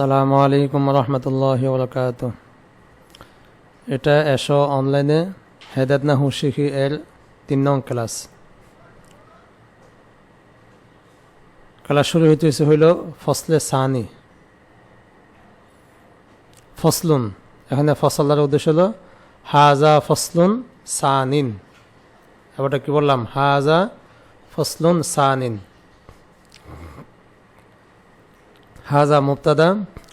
সালামু আলাইকুম রহমতুল্লাহ বরকাত এটা এসো অনলাইনে হেদায়তনা হুশিখি এর তিন নং ক্লাস। ক্লাস শুরু হইতেছে হইল ফসলে সানি। ফসলুন। এখানে ফসলার উদ্দেশ্য হলো হাজা ফসলুন সানিন। এবারটা কি বললাম? হাজা ফসলুন সানিন। হাজা মুবতাদা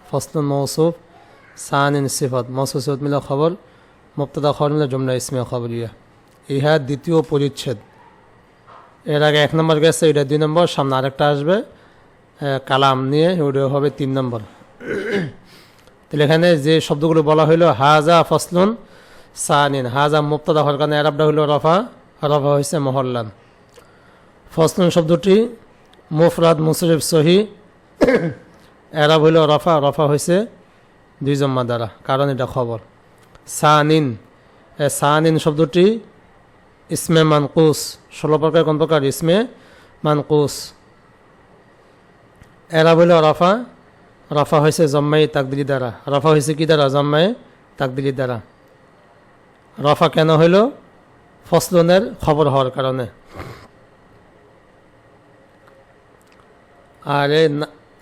ফসলুন মৌসুফ সানিন সিফত মৌসুফ সিফত মিলা খবর মুবতাদা খবর মিলা জমনা ইসমিয়া খবরিয়া ইহা দ্বিতীয় পরিচ্ছেদ. এর আগে এক নম্বর গেছে, এটা দুই নম্বর, সামনে আরেকটা আসবে। কালাম নিয়ে ওটা হবে তিন নম্বর। তাহলে এখানে যে শব্দগুলো বলা হইল, হাজা ফসলুন সানিন, হাজা মুবতাদা হওয়ার কারণে এরাবটা হইল রফা রফা হয়েছে মহল্লান। ফসলুন শব্দটি মুফরাদ মুসরিফ সহি এরাব হইল রফা রফা হয়েছে দুই জম্মা দ্বারা কারণ এটা খবর। সানিন, এ সানিন শব্দটি ইসমে মানকুস, ষোলো প্রকার কোন প্রকার? ইসমে মানকুস। এরাব হইল রফা রফা হয়েছে জম্মাই তাকদিলি দ্বারা। রফা হয়েছে কি দ্বারা? জম্মাই তাকদিলি দ্বারা। রফা কেন হইল? ফসলনের খবর হওয়ার কারণে। আর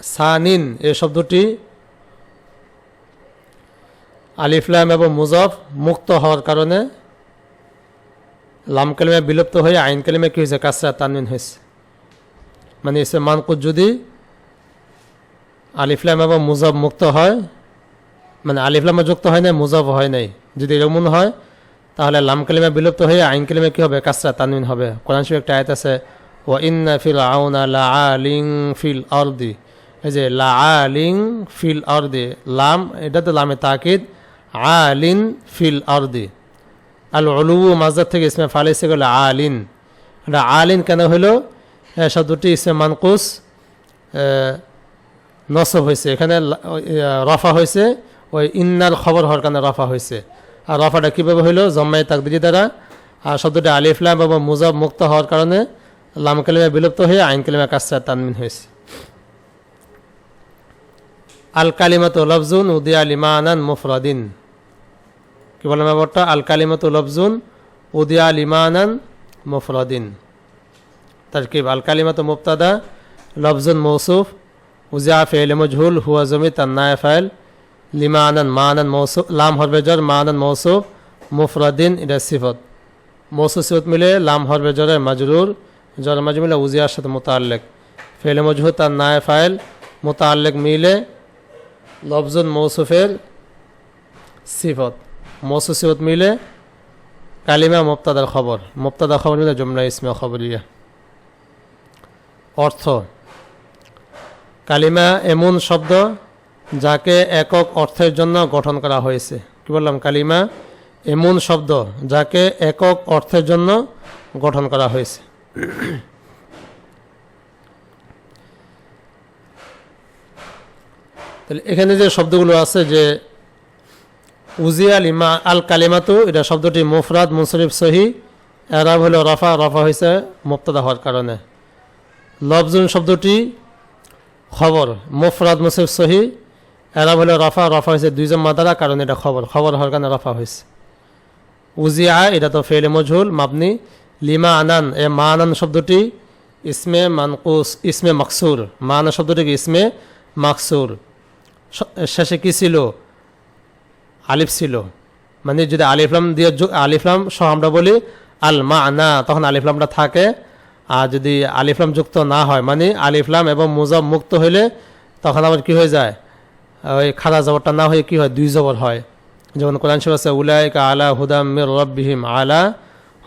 সানিন, এ শব্দটি আলিফলাম এবং মুজফ মুক্ত হওয়ার কারণে লাম কালিমে বিলুপ্ত হয়ে আইন কালিমে কি হয়েছে? কাসরা তানমিন হয়েছে। মানে এসে মানকুদ যদি আলিফলাম এবং মুজব মুক্ত হয়। মানে আলিফলামে যুক্ত হয় নাই মুজব হয় নাই। যদি এরকম হয়, তাহলে লাম কালিমে বিলুপ্ত হয়ে আইন কালিমে কি হবে? কাসরা তানমিন হবে। কোরআন শরীফ একটা আয়াত আছে ও ইন্না ফিল আউনা লা আলিং ফিল আরদি। এই যে লা আলিং ফিল আরদি, লাম এটা তো লামে তাকিদ, আলিন ফিল আরদি। আল অলু মাজার থেকে ইসমে ফালিসে গেল আলিন। এটা আলিন কেন হইল শব্দটি ইসমে মানকুস নসব হয়েছে। এখানে রফা হয়েছে, ওই ইন্নার খবর হওয়ার কারণে রফা হয়েছে। আর রফাটা কীভাবে হইল জম্মাই তাকদিরি দ্বারা। আর শব্দটি আলিফলাম এবং মুজাব মুক্ত হওয়ার কারণে লাম কালিমা বিলুপ্ত হয়ে আইন কালিমা কাসরা তানমিন হয়েছে। আল কালিমাত লফজুন উদিয়া লিমানান মুফরাদিন। কি বললাম ব্যাপারটা? আল কালিমাত লফজুন উদিয়া লিমানান মুফরাদিন। তরকিব আল কালিমাত মুবতাদা, লফজুন মৌসুফ, উজিয়া ফেল মজহুল, হুয়া জমি তান্নায় ফাইল, লিমানান মানান মৌসুফ, লাম হরবেজর মানান মৌসুফ, মুফরাদিন, এটা সিফত। মৌসুফ সিফত মিলে লাম হরবেজরে মাজরুর জর মাজ মিলে উজিয়ার সাথে মোতাল্লেক ফেল মজহু তার নায় ফাইল মোতাল্লেক মিলে লফজুন, মৌসুফের সিফত। মৌসুফ সিফত মিলে কালিমা মুক্তাদার খবর। মুক্তাদা খবর মিলে জমনা ইসমে খবরিয়া। অর্থ, কালিমা এমন শব্দ যাকে একক অর্থের জন্য গঠন করা হয়েছে। কি বললাম? কালিমা এমন শব্দ যাকে একক অর্থের জন্য গঠন করা হয়েছে। তাহলে এখানে যে শব্দগুলো আছে যে উজিয়া লিমা আল কালিমাতু, এটা শব্দটি মুফরাদ, মুনসরিফ, সহি। এরাব হলো রফা রফা হয়েছে মুক্তদা হওয়ার কারণে। লফজুন শব্দটি খবর, মুফরাদ মুসরিফ সহি। এরাব হলো রফা রফা হয়েছে দুইজন মাদারা, কারণ এটা খবর। খবর হওয়ার কারণে রফা হয়েছে উজিয়া, এটা তো ফেলে মজহুল, মাবনি। লিমা আনান, এ মা আনান শব্দটি ইসমে মানকুস, ইসমে মাকসুর। মা আনান শব্দটি ইসমে মাকসুর। শেষে কি ছিল? আলিফ ছিল। মানে যদি আলিফলাম দিয়ে আলিফলাম সহ আমরা বলি আল মা আনা তখন আলিফলামটা থাকে। আর যদি আলিফলাম যুক্ত না হয় মানে আলিফলাম এবং মুজাব মুক্ত হইলে তখন আবার কি হয়ে যায়? ওই খাদা জবরটা না হয়ে কি হয়? দুই জবর হয়। যেমন কোরআন শরীফ আছে, উলাইকা আলা হুদাম মির রব্বিহিম আলা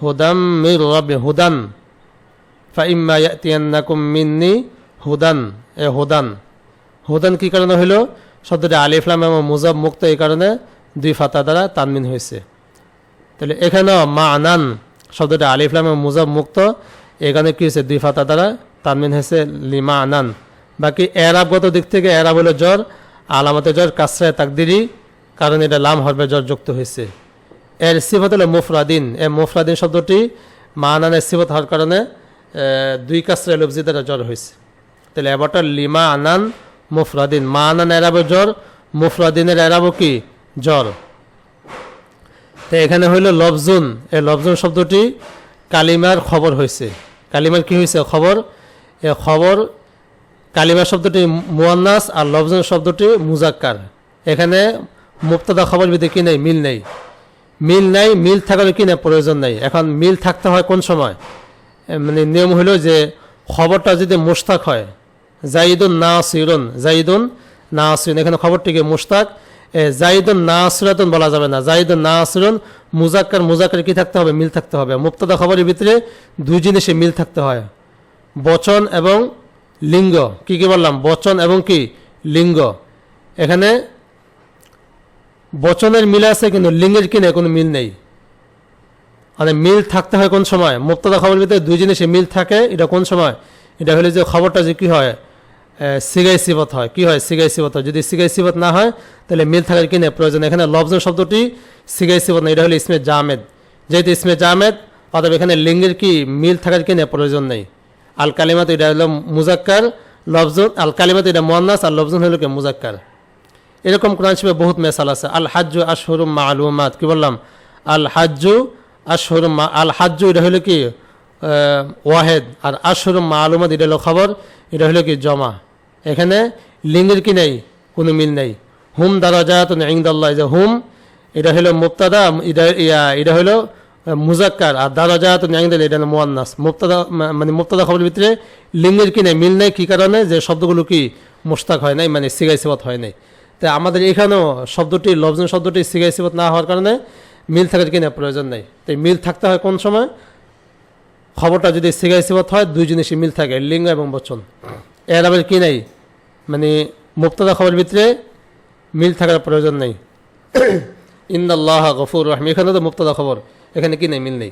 হুদাম মির রব্বি হুদান। ফাইম্মা মিন্নি হুদান। এ হুদান। হুদান কি কারণে হইল? শব্দটি আলিফলাম এবং মুজাব মুক্ত এই কারণে দুই ফাতা দ্বারা তানমিন হয়েছে। তাহলে এখানেও মা আনান শব্দটি আলিফলাম এবং মুজাব মুক্ত, এখানে কি হয়েছে? দুই ফাতা দ্বারা তানমিন হয়েছে লিমা আনান বাকি এরাবগত দিক থেকে এরাব হলো জ্বর, আলামতে জ্বর কাসরায় তাকদিরি, কারণ এটা লাম হরবে জ্বর যুক্ত হয়েছে। এর সিফত হলো মুফরাদিন। এ মুফরাদিন শব্দটি মা আনানের সিফত হওয়ার কারণে দুই কাসরায় লফজি দ্বারা জ্বর হয়েছে। তাহলে এবারটা লিমা আনান মুফরাদিন। মানান এরাবো জ্বর, মুফরাদিনের এরাবো কি? জ্বর। তো এখানে হইল লফজুন। এই লফজুন শব্দটি কালিমার খবর হয়েছে কালিমার কি হয়েছে খবর? এ খবর কালিমা শব্দটি মুয়ান্নাস আর লফজুন শব্দটি মুজাক্কার। এখানে মুক্তদা খবর বিধি কি নেই? মিল নেই। মিল নাই, মিল থাকার কি না প্রয়োজন নেই। এখন মিল থাকতে হয় কোন সময়? মানে নিয়ম হলো যে খবরটা যদি মুস্তাক হয় জাইদুন না সিরুন জাইদুন না আসিরুন এখানে খবরটিকে মুস্তাক এ, জাইদুন না আসিরাতুন বলা যাবে না। জাইদুন না আসিরুন মুজাক্কার মুজাক্কার কি থাকতে হবে? মিল থাকতে হবে। মুক্তদা খবরের ভিতরে দুই জিনিসে মিল থাকতে হয়। বচন এবং লিঙ্গ। কি কি বললাম? বচন এবং কি? লিঙ্গ। এখানে বচনের মিল আছে, কিন্তু লিঙ্গের কিনে কোনো মিল নেই। মানে মিল থাকতে হয় কোন সময়? মুক্তদা খবরের ভিতরে দুই জিনিসে মিল থাকে, এটা কোন সময়? এটা হলে যে খবরটা যে কি হয়? সিগাই সিবত হয়। কি হয়? সিগাই সিবত হয়। যদি সিগাই সিবত না হয়, তাহলে মিল থাকার কিনে প্রয়োজন এখানে লফজন শব্দটি সিগাই সিবত না এটা হলো ইসমে জামেদ। যেহেতু ইসমে জামেদ, অতএব এখানে লিঙ্গের কি মিল থাকার কিনে প্রয়োজন নেই। আল কালিমাত এটা হলো মুজাক্কার লফজুন আল কালিমাত এটা মোয়ান্নাস, আর লফজুন হলো কি মুজাক্কার। এরকম কোরআন শিবে বহুত মেসাল আছে। আল হাজ্জু আশহরুম মা আলুমাত কি বললাম? আল হাজ্জু আশহরুম মা আল হাজ্জু এটা হলো কি ওয়াহেদ। আর আশহরুম মা আলুমাত এটা হলো খবর। এটা হলো কি জমা। এখানে লিঙ্গের কি নেই? কোনো মিল নেই। হুম দারাজাত ইংদাল্লাহ যে হুম, এটা হলো মুক্তাদা ইয়া, এটা হলো মুজাক্কার। আর দারাজাত ইংদাল এটা মুয়ান্নাস। মুক্তাদা মানে মুক্তাদা খবরের ভিতরে লিঙ্গের কি নেই, মিল নেই, কি কারণে? যে শব্দগুলো কি মোস্তাক হয় নাই মানে সিগাই সিবত হয় নাই। তাই আমাদের এখানেও শব্দটি লফজন শব্দটি সিগাই সিবত না হওয়ার কারণে মিল থাকার কিনা প্রয়োজন নেই। তাই মিল থাকতে হয় কোন সময়? খবরটা যদি সিগাই সিবত হয়, দুই জিনিসই মিল থাকে, লিঙ্গ এবং বচন। এর আবার কি নাই? মানে মুক্তদা খবরের ভিতরে মিল থাকার প্রয়োজন নেই। ইন্দাল্লাহ গফুর রহম। এখানে তো মুক্তদা খবর। এখানে কি নেই? মিল নেই।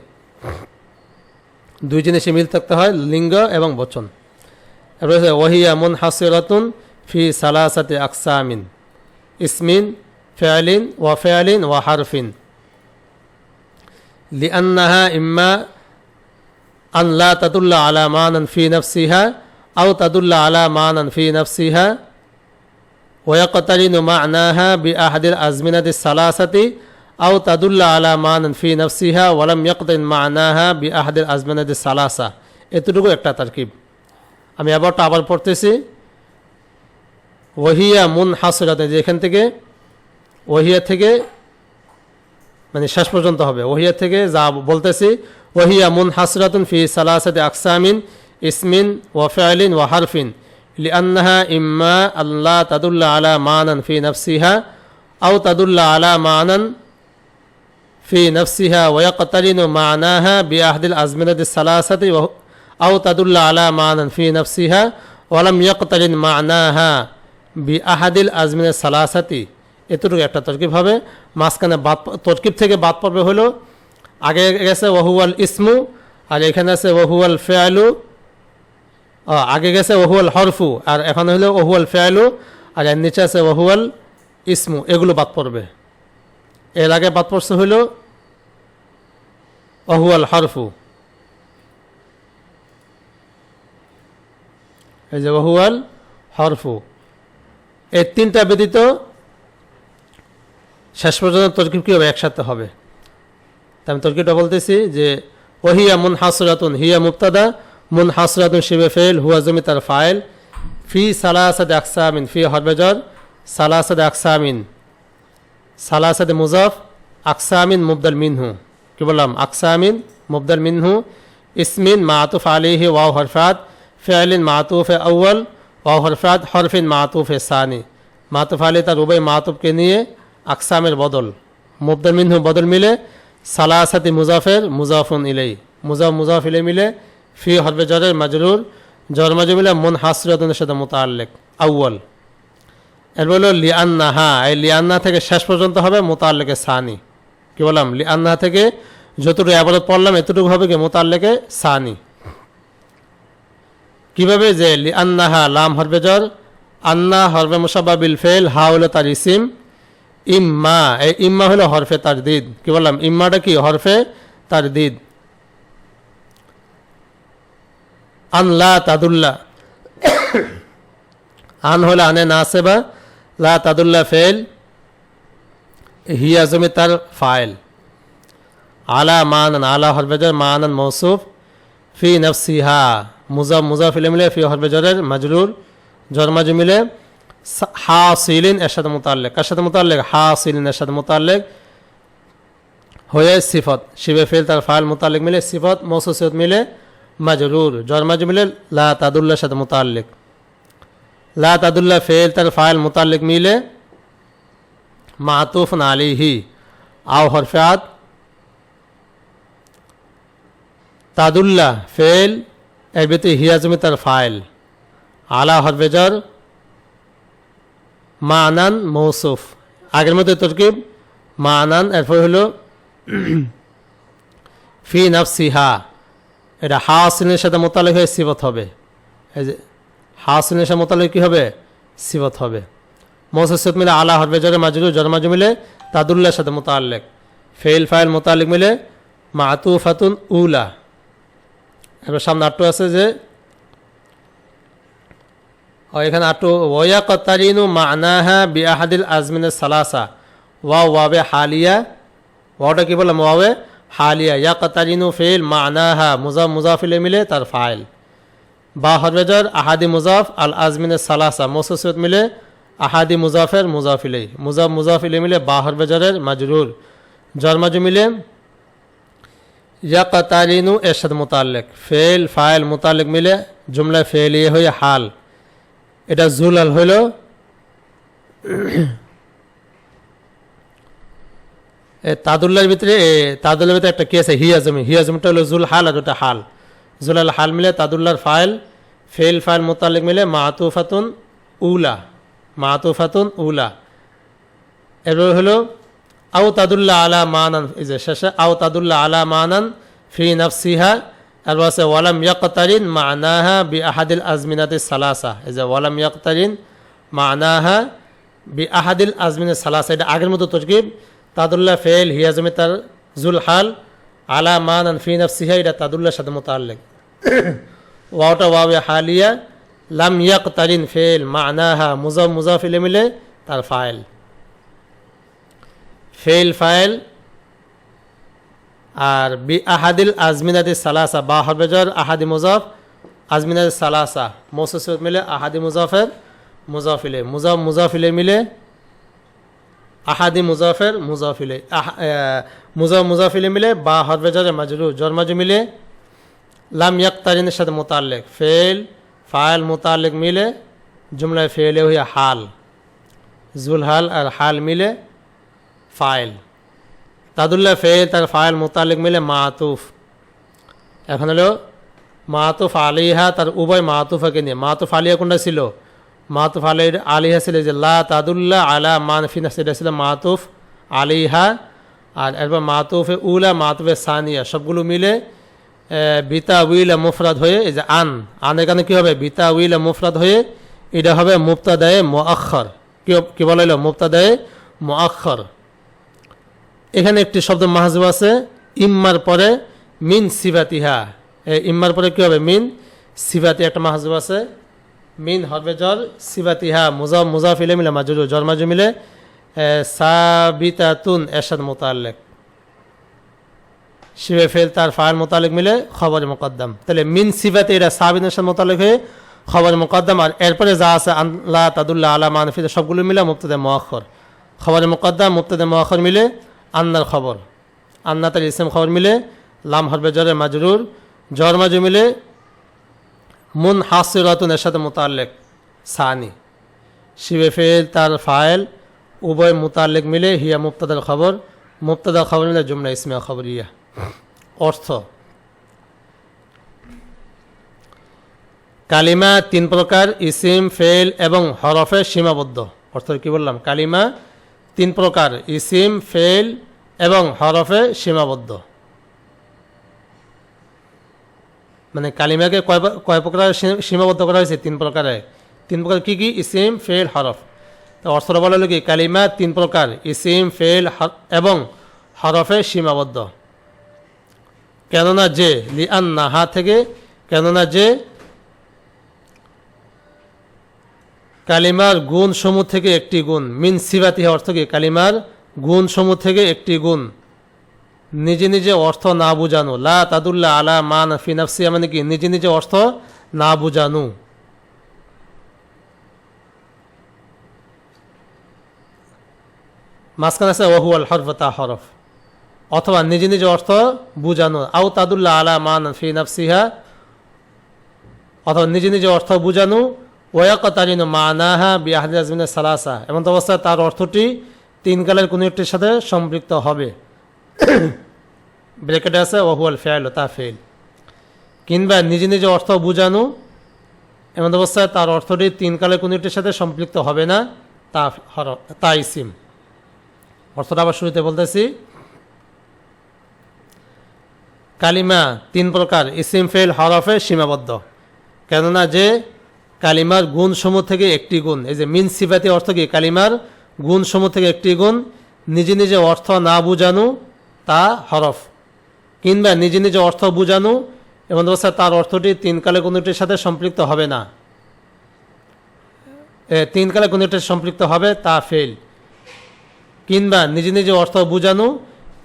দুই জিনিসে মিল থাকতে হয়, লিঙ্গ এবং বচন। হচ্ছে ওয়াহিয়া মুন হাসিরাতুন ফি সালাসাতে আকসামিন। ইসমিন ফেয়ালিন ওয়া ফেয়ালিন ওয়া হারফিন। লিআন্নাহা ইম্মা আল্লাহ তাদুল্লা আলা মান ফি নফসিহা আউ তাদুল্লা আলা মান ফি নফসিহা। ওয়াকতারিনু মানাহা বি আহাদিল আজমিনাদি সালাসাতি আউ তাদুল্লা আলা মান ফি নফসিহা ওয়ালাম ইয়কদিন মানাহা বি আহাদিল আজমিনাদি সালাসা। এতটুকু একটা তারকিব। আমি আবারটা আবার পড়তেছি। ওহিয়া মুন হাসরাতে যেখান থেকে ওহিয়া থেকে মানে শেষ পর্যন্ত হবে। ওহিয়া থেকে যা বলতেছি ওহিয়া মুন হাসরাতুন ফি সালাসাদ আকসামিন ইসমিন ওয়াফালিন ওয়াহারফিন লিআন্নাহা ইম্মা আল্লাহ তাদুল্লা আলা মানন ফি নফসিহা আউ তাদুল্লাহ আলা মানন ফি নফসিহা ওয়াকতারিনু মানাহা বিআহদিল আজমিরাদ সালাসাদ আউ তাদুল্লাহ আলা মানন ফি নফসিহা ওয়ালাম ইয়কতালিন মানাহা বি আহাদিল আজমিনের সালাসাতি এতটুকু একটা তরকিব হবে। মাঝখানে বাদ তরকিব থেকে বাদ পড়বে হলো আগে গেছে ওহুয়াল ইসমু, আর এখানে আছে ওহুয়াল ফেয়ালু আগে গেছে ওহুয়াল হরফু, আর এখন হলো ওহুয়াল ফেয়ালু, আর এর নিচে আছে ওহুয়াল ইসমু, এগুলো বাদ পড়বে। এর আগে বাদ পড়ছে হইল অহুয়াল হরফু। এই যে অহুয়াল হরফু। এই তিনটা ব্যতীত শেষ পর্যন্ত তর্কিব কী হবে? একসাথে হবে। আমি তর্কিবটা বলতেছি যে, ওহিয়া মুন হাসরাতুন হিয়া মুক্তাদা মুন হাসরাতুন শিবে ফেল হুয়া জমি তার ফাইল, ফি সালাসাদ আকসামিন, ফি হরবেজর সালাসাদ আকসামিন সালাসাদ মুজাফ, আকসামিন মুবদাল মিনহু। কি বললাম? আকসামিন মুবদাল মিনহু, ইসমিন মাতুফ আলিহি ওয়াও হরফাত ফেয়ালিন মাতুফ আউ্য়াল, ওয়াও হরফাত, হরফিন মাতুফ সানি। মাতুফ আলী তার উভয় মাতুফকে নিয়ে আকসামের বদল, মুবদাল মিনহু বদল মিলে সালাসাতি মুজাফের মুজাফুন ইলেই। মুজাফ মুজাফ ইলে মিলে ফি হরফে জরের মাজরুর জর মাজু মিলে মুন হাসরতনের সাথে মোতাল্লেক আউ্য়াল। এরপর হলো লিয়ান্নাহা এই লিয়ান্না থেকে শেষ পর্যন্ত হবে মোতাল্লেকে সানি। কি বললাম? লিয়ান্না থেকে যতটুকু আবাদত পড়লাম, এতটুকু হবে কি মোতাল্লেকে সানি। কীভাবে যে লিয়ান্নাহা লাম হরবে জর, আন্না হরবে মুসাবা বিল ফেল হা হলো তার ইসিম ইম্মা, এই ইম্মা হলো হরফে তার দিদ কি বললাম? ইম্মাটা কি? হরফে তার দিদ আনলা তাদুল্লা। আন হলে আনে নাসেবা লা তাদুল্লা ফেল। হিয়া জমি তার ফাইল। আলা মানান, আলা হরবেজর মানান মৌসুফ। ফি নফসিহা। মুজা মুজাফ ইলে মিলে ফি হরবেজরের মাজরুর। জরমাজু মিলে সা- হা সিলিন এর সাথে মোতাল্লেক। কার সাথে মোতাল্লেক হা সিলিন এর সাথে মোতাল্লেক হয়ে সিফত। শিবে ফেল তার ফাইল মোতাল্লেক মিলে সিফত, মৌসুসিয়ত মিলে মাজরুর। জরমাজু মিলে লা তাদুল্লার সাথে মোতাল্লেক। লা তাদুল্লাহ ফেল তার ফাইল মোতাল্লেক মিলে মাতুফন আলিহি আও হরফাত তাদুল্লাহ ফেল, এর ভিতরে হিয়াজমি তার ফাইল। আলা হরবেজর মানান মৌসুফ। আগের মধ্যে তরকিব মানান, এরপর হলো ফি নাফসিহা। এটা হাসিনের সাথে মোতালেক হয়ে সিবত হবে। এই যে, হাসিনের সাথে মোতালেক কী হবে? সিবত হবে। মৌসুফ মিলে আলা হরবেজরে মাজরু জরমাজু মিলে তাদুল্লার সাথে মোতাল্লেক ফেল ফাইল, মোতালেক মিলে মাতুফাতুন উলা। এবার সামনে আটটু আছে যে এখানে আটটু ওয়া কতারিনু মানাহা বিআহাদিল আজমিনের সালাসা ওয়া ওয়াবে হালিয়া ওয়াটা কি বললাম ওয়াবে হালিয়া ইয়া কতারিনু ফেল মানাহা মুজাফ মুজাফিলে মিলে তার ফাইল বা হরবেজর আহাদি মুজাফ আল আজমিনের সালাসা মোসুসিয়ত মিলে আহাদি মুজাফের মুজাফিলে মুজাফ মুজাফিলে মিলে বা হরবেজরের মাজরুর জরমাজু মিলে ইয়াকাতালিনু এরশাদ মোতাল্লেক ফেল ফাইল মোতাল্লেক মিলে জুমলা ফেল ইয়ে হয়ে হাল এটা জুলাল হইল। তাদুল্লার ভিতরে তাদুল্লার ভিতরে একটা কি আছে, হিয়াজমি। হিয়াজমিটা হলো জুল হাল আর ওটা হাল। জুলাল হাল মিলে তাদুল্লার ফাইল ফেল ফাইল মোতাল্লেক মিলে মাতুফাতুন উলা। মাতুফাতুন উলা। এরপর হলো, আও তাদুল্লাহ আলা মানান শেষে আও তাদুল্লাহ আলা মানান ফি নফসিহা আর আছে ওয়ালাম ইয়াকতারিন মানাহা বি আহাদিল আজমিনাতি সালাসা। এই যে, ওয়ালাম ইয়াকতারিন মানাহা বি আহাদিল আজমিনের সালাসা। এটা আগের মতো তরকিব। তাদুল্লাহ ফেল হিয়াজমি তার জুল হাল আলা মানান ফি নফসিহা, এটা তাদুল্লাহর সাথে মোতাল্লেক ওয়াওটা ওয়াবে হালিয়া, লাম ইয়াকতারিন ফেল মানাহা মুজাফ মুজাফিলে মিলে তার ফাইল। ফেল ফাইল আর বি আহাদিল আজমিনাদি সালাসা, বা হরবেজর আহাদি মুজাফ, আজমিনাদি সালাসা। মৌসুস মিলে আহাদি মুজাফের মুজাফিলে, মুজাফ মুজাফিলে মিলে আহাদি মুজাফের মুজাফিলে মুজাফ মুজাফিলে মিলে, বা হরবেজরে মাজরু জরমাজু মিলে লাম ইয়াক্তারিনের সাথে মোতাল্লেক ফেল ফাইল মোতাল্লেক মিলে জুমলায় ফেলে হইয়া হাল, জুল হাল আর হাল মিলে ফাইল। তাদুল্লাহ ফেল, তার ফাইল মোতালিক মিলে মাতুফ। এখন হলো মাতুফ আলিহা, তার উভয় মাতুফাকে নিয়ে। মাতুফ আলিয়া কোনটা ছিল? মাতুফ আলি আলিহা ছিল যে, লা তাদুল্লাহ আলা মানফিনা, সেটা ছিল মাতুফ আলিহা। আর এরপর মাতুফে উলা, মাতুফে সানিয়া, সবগুলো মিলে বিতা উইলা মুফরাদ হয়ে, এই যে আন। আন এখানে কী হবে? বিতা উইলা মুফরাদ হয়ে, এটা হবে মুক্তাদায়ে মোয়াক্ষর কি কি বলা হলো? মুক্তাদায়ে মোয়াক্ষর এখানে একটি শব্দ মাহাজুব আছে, ইম্মার পরে মিন সিবাতিহা ইম্মার পরে কি হবে? মিন সিবাতি একটা মাহাজুব আছে। মিন হবে জ্বর সিবাতিহা মুজা মুজাফিলে মিলে মাজুর জ্বর মাজু মিলে সাবিতাতুন এরশাদ মোতাল্লেক শিবে ফেল তার ফায়ার মোতালেক মিলে খবর মোকদ্দম। তাহলে মিন সিবাতে এটা সাবিন এরশাদ মোতালেক হয়ে খবর মোকদ্দম, আর এরপরে যা আছে আল্লাহ তাদুল্লাহ আলা মানফিদ সবগুলো মিলে মুক্তদে মোয়াক্ষর খবর মোকদ্দম মুক্তদে মোয়াক্ষর মিলে আন্নার খবর। আন্না তার ইসলাম খবর মিলে লাম হরবে জ্বরে মাজরুর, জ্বর মাজু মিলে মুন হাসিরাতুন এর সাথে মোতাল্লেক, সানি। শিবে ফেল তার ফাইল, উভয় মোতাল্লেক মিলে হিয়া মুক্তাদার খবর। মুক্তাদার খবর মিলে জুমনা ইসমিয়া খবর, ইয়া। অর্থ। কালিমা তিন প্রকার, ইসিম ফেল এবং হরফে সীমাবদ্ধ। অর্থ কি বললাম? কালিমা তিন প্রকার, ইসিম ফেল এবং হরফে সীমাবদ্ধ। মানে কালিমাকে কয় কয় প্রকার সীমাবদ্ধ করা হয়েছে তিন প্রকারে। তিন প্রকার কি কি? ইসিম ফেল হরফ। তো অর্থটা বলা হলো কি? কালিমা তিন প্রকার, ইসিম ফেল এবং হরফে সীমাবদ্ধ। কেননা যে লিআন নাহা থেকে, কেননা যে কালিমার গুণ সমূহ থেকে একটি গুণ। মিন সিবাতিহা অর্থ কি? কালিমার গুণ সমূহ থেকে একটি গুণ। নিজে নিজে অর্থ না বুঝানো। লা তাদুল্লাহ আলা মান ফিনাফসিয়া মানে কি? নিজে নিজে অর্থ না বুঝানো। মাঝখানে আছে ওহু আল হরফ। অথবা নিজে নিজে অর্থ বুঝানো। আউ তাদুল্লাহ আলা মান ফি নাফসিহা। অথবা নিজে নিজে অর্থ বুঝানো। ওয়াকাতারিন মানাহা বিআহদি আজমিনের সালাসা। এমন অবস্থায় তার অর্থটি তিন কালের কোনো একটির সাথে সম্পৃক্ত হবে। ব্রেকেটে আছে ওহুয়াল ফেয়াল তা ফেল কিংবা নিজে নিজে অর্থ বুঝানো, এমন অবস্থায় তার অর্থটি তিন কালের কোনো একটির সাথে সম্পৃক্ত হবে না, তা হর তা ইসিম অর্থটা আবার শুরুতে বলতেছি। কালিমা তিন প্রকার, ইসিম ফেল হরফে সীমাবদ্ধ। কেননা যে কালিমার গুণ সমূহ থেকে একটি গুণ। এই যে মিন সিফাতি অর্থ কি? কালিমার গুণ সমূহ থেকে একটি গুণ। নিজে নিজে অর্থ না বুঝানো, তা হরফ। কিংবা নিজে নিজে অর্থ বুঝানো এবং অবস্থায় তার অর্থটি তিন কালে কোনোটির সাথে সম্পৃক্ত হবে না। তিন কালে কোনোটির সম্পৃক্ত হবে? তা ফেল। কিংবা নিজে নিজে অর্থ বুঝানো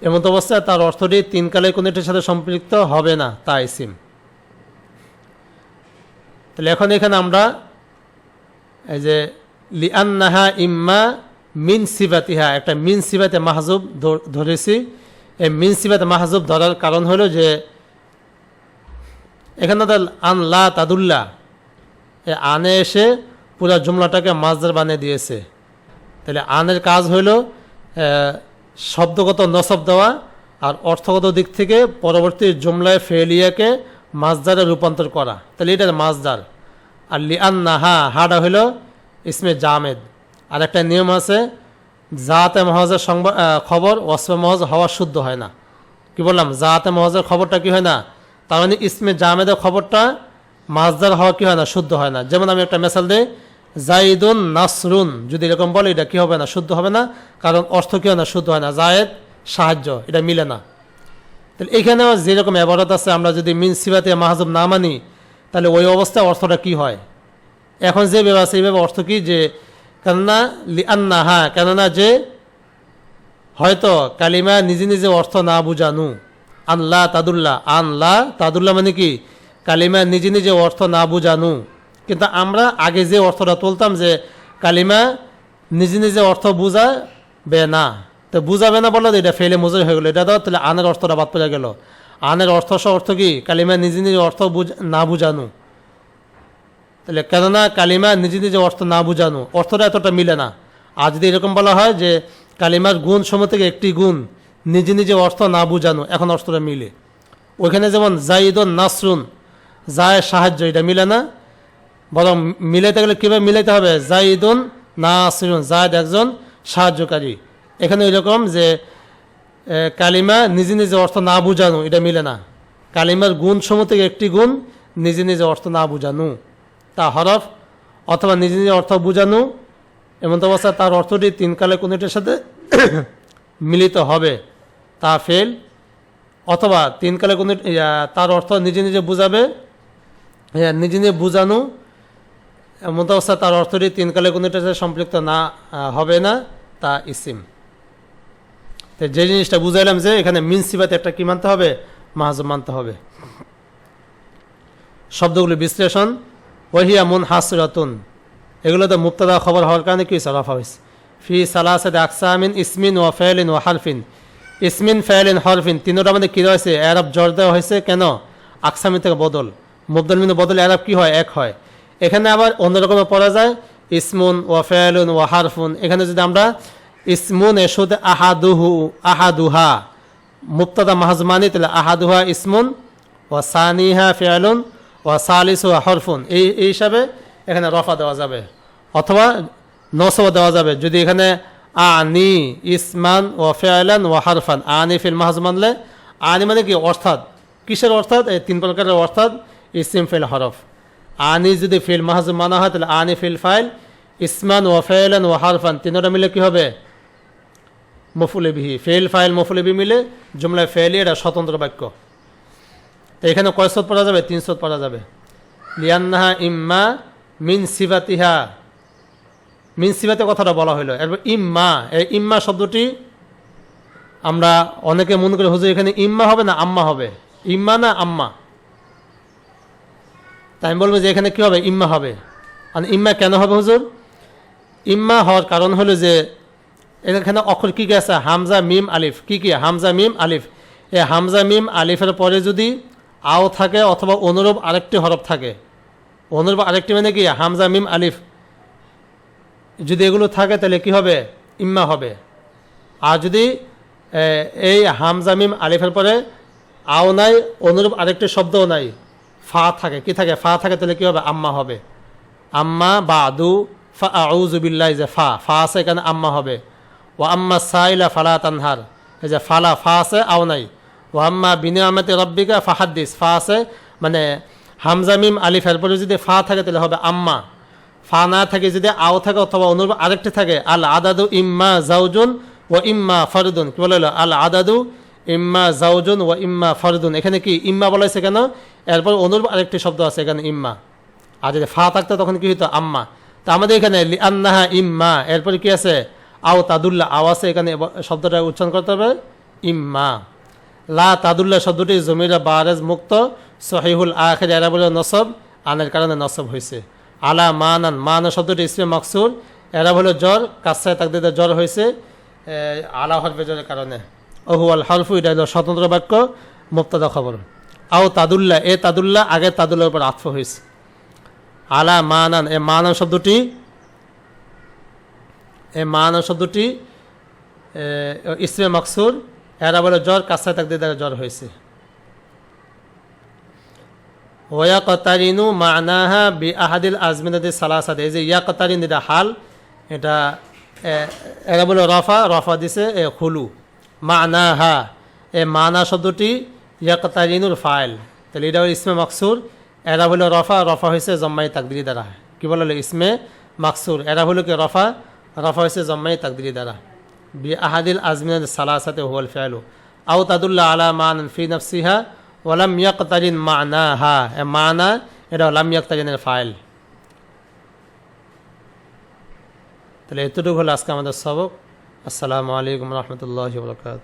এমন অবস্থায় তার অর্থটি তিন কালে কোনোটির সাথে সম্পৃক্ত হবে না, তা ইসিম। তাহলে এখন এখানে আমরা এই যে লিআন্নাহা ইম্মা মিন সিবাতিহা একটা মিন সিবাতে মাহজুব ধরেছি। এই মিন সিবাতে মাহজুব ধরার কারণ হলো যে এখানে তো আন লা তাদুল্লা, এ আনে এসে পুরা জুমলাটাকে মাজদার বানিয়ে দিয়েছে। তাহলে আনের কাজ হলো শব্দগত নসব দেওয়া আর অর্থগত দিক থেকে পরবর্তী জুমলায় ফেলিয়াকে মাজদারে রূপান্তর করা। তাহলে এটা মাজদার আর লিআন নাহা হাডা হইল ইসমে জামেদ। আর একটা নিয়ম আছে, জাতে মহাজের সংবাদ খবর ওসফে মহাজ হওয়া শুদ্ধ হয় না। কি বললাম? জাতে মহাজের খবরটা কি হয় না? তার মানে ইসমে জামেদের খবরটা মাজদার হওয়া কি হয় না? শুদ্ধ হয় না। যেমন আমি একটা মেসাল দিই, জাইদুন নাসরুন। যদি এরকম বলে, এটা কি হবে না? শুদ্ধ হবে না। কারণ অর্থ কি হয় না? শুদ্ধ হয় না। জায়েদ সাহায্য, এটা মিলে না। তাহলে এখানেও যেরকম অ্যাবারত আছে, আমরা যদি মিন সিবাতে মাহাজব না মানি, তাহলে ওই অবস্থায় অর্থটা কি হয়? এখন যে ভেবে আছে এইভাবে অর্থ কি যে, কেননা লিআন্না হ্যাঁ কেননা যে, হয়তো কালিমা নিজে নিজে অর্থ না বুঝানু। আনলা তাদুল্লাহ আনলা তাদুল্লাহ মানে কি? কালিমা নিজে নিজে অর্থ না বুঝানু। কিন্তু আমরা আগে যে অর্থটা তুলতাম যে, কালিমা নিজে নিজে অর্থ বুঝাবে না। তো বুঝাবে না বলল এটা ফেলে মজুরি হয়ে গেলো। এটা তো তাহলে আনের অর্থটা বাদ পড়ে গেল। আনের অর্থ সহ অর্থ কি? কালিমা নিজে নিজে অর্থ না বুঝানু। তাহলে কেননা কালিমা নিজে নিজে অর্থ না বুঝানো, অর্থটা এতটা মিলে না। আর যদি এরকম বলা হয় যে কালিমার গুণ সমূহ থেকে একটি গুণ নিজে নিজে অর্থ না বুঝানো, এখন অর্থটা মিলে। ওইখানে যেমন জাইদুন নাসরুন যায় সাহায্য, এটা মিলে না। বরং মিলাইতে গেলে কীভাবে মিলাইতে হবে? জাইদুন নাসরুন, জায়দ একজন সাহায্যকারী। এখানে এরকম যে কালিমা নিজে নিজে অর্থ না বুঝানো, এটা মিলে না। কালিমার গুণ সমূহ থেকে একটি গুণ, নিজে নিজে অর্থ না বুঝানো। তা হরফ অথবা নিজে নিজে অর্থ বুঝানো, এমন অবস্থা তার অর্থটি তিন কালে কোনোটির সাথে মিলিত হবে? তা ফেল। অথবা তিন কালে কোনো তার অর্থ নিজে নিজে বুঝাবে নিজে নিজে বুঝানো, এমন অবস্থা তার অর্থটি তিন কালে কোনোটির সাথে সম্পৃক্ত না হবে না, তা ইসিম। তো যে জিনিসটা বুঝাইলাম যে এখানে মিনসিবাতে একটা কি মানতে হবে? মাহাজব মানতে হবে। শব্দগুলি বিশ্লেষণ। ওহিয়া মুন হাসরাতুন এগুলোতে মুক্তাদা খবর হওয়ার কারণে কি সরাফা হয়েছে। ফি সালাসাদ আকসামিন ইসমিন ও ফেলিন ও হারফিন। ইসমিন ফেলিন হরফিন তিনোটা মধ্যে কী রয়েছে? অ্যারব জোর দেওয়া হয়েছে কেন? আকসামিন থেকে বদল। মুবদল মিন বদল অ্যারব কি হয়? এক হয়। এখানে আবার অন্যরকমে পড়া যায়। ইসমুন ও ফেলুন ও হারফুন। এখানে যদি আমরা ইসমুন এসুদ আহাদুহু, আহাদুহা। মুক্তাদা মাহজমানি তাহলে আহাদুহা ইসমুন ও সানিহা ফেয়ালুন ও সালিসু হরফুন। এই এই হিসাবে এখানে রফা দেওয়া যাবে। অথবা নসব দেওয়া যাবে। যদি এখানে আনি, ইসমান ও ফেয়ালান ও হারফান। আনি ফিল মাহজ মানলে আনি মানে কি? অর্থাৎ। কিসের অর্থাৎ? এই তিন প্রকারের অর্থাৎ ইসিম, ফিল, হরফ। আনি যদি ফিল মাহজ মানা হয়, তাহলে আনি ফিল ফাইল, ইসমান ও ফেয়ালান ও হারফান। তিনটা মিলে কি হবে? মফুলে বিহি ফেল ফাইল মফুলে বি মিলে জুমলায় ফেলি এটা স্বতন্ত্র বাক্য। এখানে কয় সত পড়া যাবে? তিন সত পড়া যাবে। লিয়ান্নাহা ইম্মা মিন সিবাতিহা মিন সিফাতে কথাটা বলা হলো এরপর ইম্মা, এই ইম্মা শব্দটি আমরা অনেকে মনে করি হুজুর এখানে ইম্মা হবে না আম্মা হবে? ইম্মা না আম্মা? তাই আমি বলব যে এখানে কি হবে? ইম্মা হবে। আর ইম্মা কেন হবে হুজুর? ইম্মা হওয়ার কারণ হলো যে এখানে অক্ষর কী কী আছে? হামজা, মিম, আলিফ। কি কি? হামজা, মিম, আলিফ। এই হামজা, মিম, আলিফের পরে যদি আও থাকে অথবা অনুরূপ আরেকটি হরফ থাকে। অনুরূপ আরেকটি মানে কি? হামজা, মিম, আলিফ। যদি এগুলো থাকে তাহলে কি হবে? ইম্মা হবে। আর যদি এই হামজা, মিম, আলিফের পরে আও নাই, অনুরূপ আরেকটি শব্দও নাই, ফা থাকে। কি থাকে? ফা থাকে তাহলে কি হবে? আম্মা হবে। আম্মা, বা আদু ফা আউজুবিল্লাহ যে ফা। ফা আছে এখানে আম্মা হবে। ও আম্মা সাইলা ফালা তানহার। এই যে ফালা ফা আছে আও নাই। ও আম্মা বিনে আমাতে রব্বিকা ফাহাদ্দিস। ফা আছে মানে হামজা মিম আলিফের পরে যদি ফা থাকে তাহলে হবে আম্মা। ফা না থাকে, যদি আও থাকে অথবা অনুরূপ আরেকটি থাকে, আল আদাদু ইম্মা জাউজুন ও ইম্মা ফরদুন। কি বলে? আল আদাদু ইম্মা জাউজুন ও ইম্মা ফরদুন। এখানে কি ইম্মা বলা হয়েছে কেন? এরপর অনুরূপ আরেকটি শব্দ আছে এখানে ইম্মা। আর যদি ফা থাকতো তখন কি হতো আম্মা। তা আমাদের এখানে আন্নাহা ইম্মা। এরপরে কি আছে? আও তাদুল্লাহ আও আছে এখানে শব্দটা উচ্চারণ করতে হবে। ইম্মা। লা তাদুল্লাহ শব্দটি জমিরা বারেজ মুক্ত, সহিহুল আখের, এরা বলে নসব, আনের কারণে নসব হয়েছে। আলা মানান, মান শব্দটি ইসমে মকসুর, এরা হলো জ্বর, কাসায় তাকদিদের জ্বর হয়েছে আলা হরফে জ্বরের কারণে। ওহু আল হরফু, এটা হলো স্বতন্ত্র বাক্য মুক্তাদা খবর। আও তাদুল্লাহ এ তাদুল্লাহ আগে তাদুল্লার উপর আত্ম হয়েছে। আলা মানান, এ মানান শব্দটি এ মানান শব্দটি ইসমে মকসুর, এরা বলে জ্বর কাসায় তাকদির দ্বারা জ্বর হয়েছে। ওয়া কতারিনু মানাহা বি আহাদিল আজমিনাদি সালাসাদ এই যে ইয়া কতারিন এটা হাল, এটা এরা বলে রফা রফা দিছে, এ, খুলু। মানাহা, এ মানা শব্দটি ইয়া কতারিনুর ফাইল। তাহলে এটা হলো ইসমে মকসুর, এরা হলো রফা রফা হয়েছে জম্মাই তাকদিরি দ্বারা। কি বলে হলো ইসমে মাকসুর? এরা হলো কি রফা? রফা হয়েছে জম্মাই তাকদিরি দ্বারা বি আহাদিল আজমিন সালাসাতে হুয়াল ফেলু আউ তাদুল্লাহ আলা মান ফি নফসিহা ওয়ালাম ইয়াকতারিন মানা হা এ মানা এটা ওলাম ইয়াকতারিনের ফাইল তাহলে এতটুকু হলো আজকে আমাদের সবক আসসালামু আলাইকুম রহমতুল্লাহ বরকাত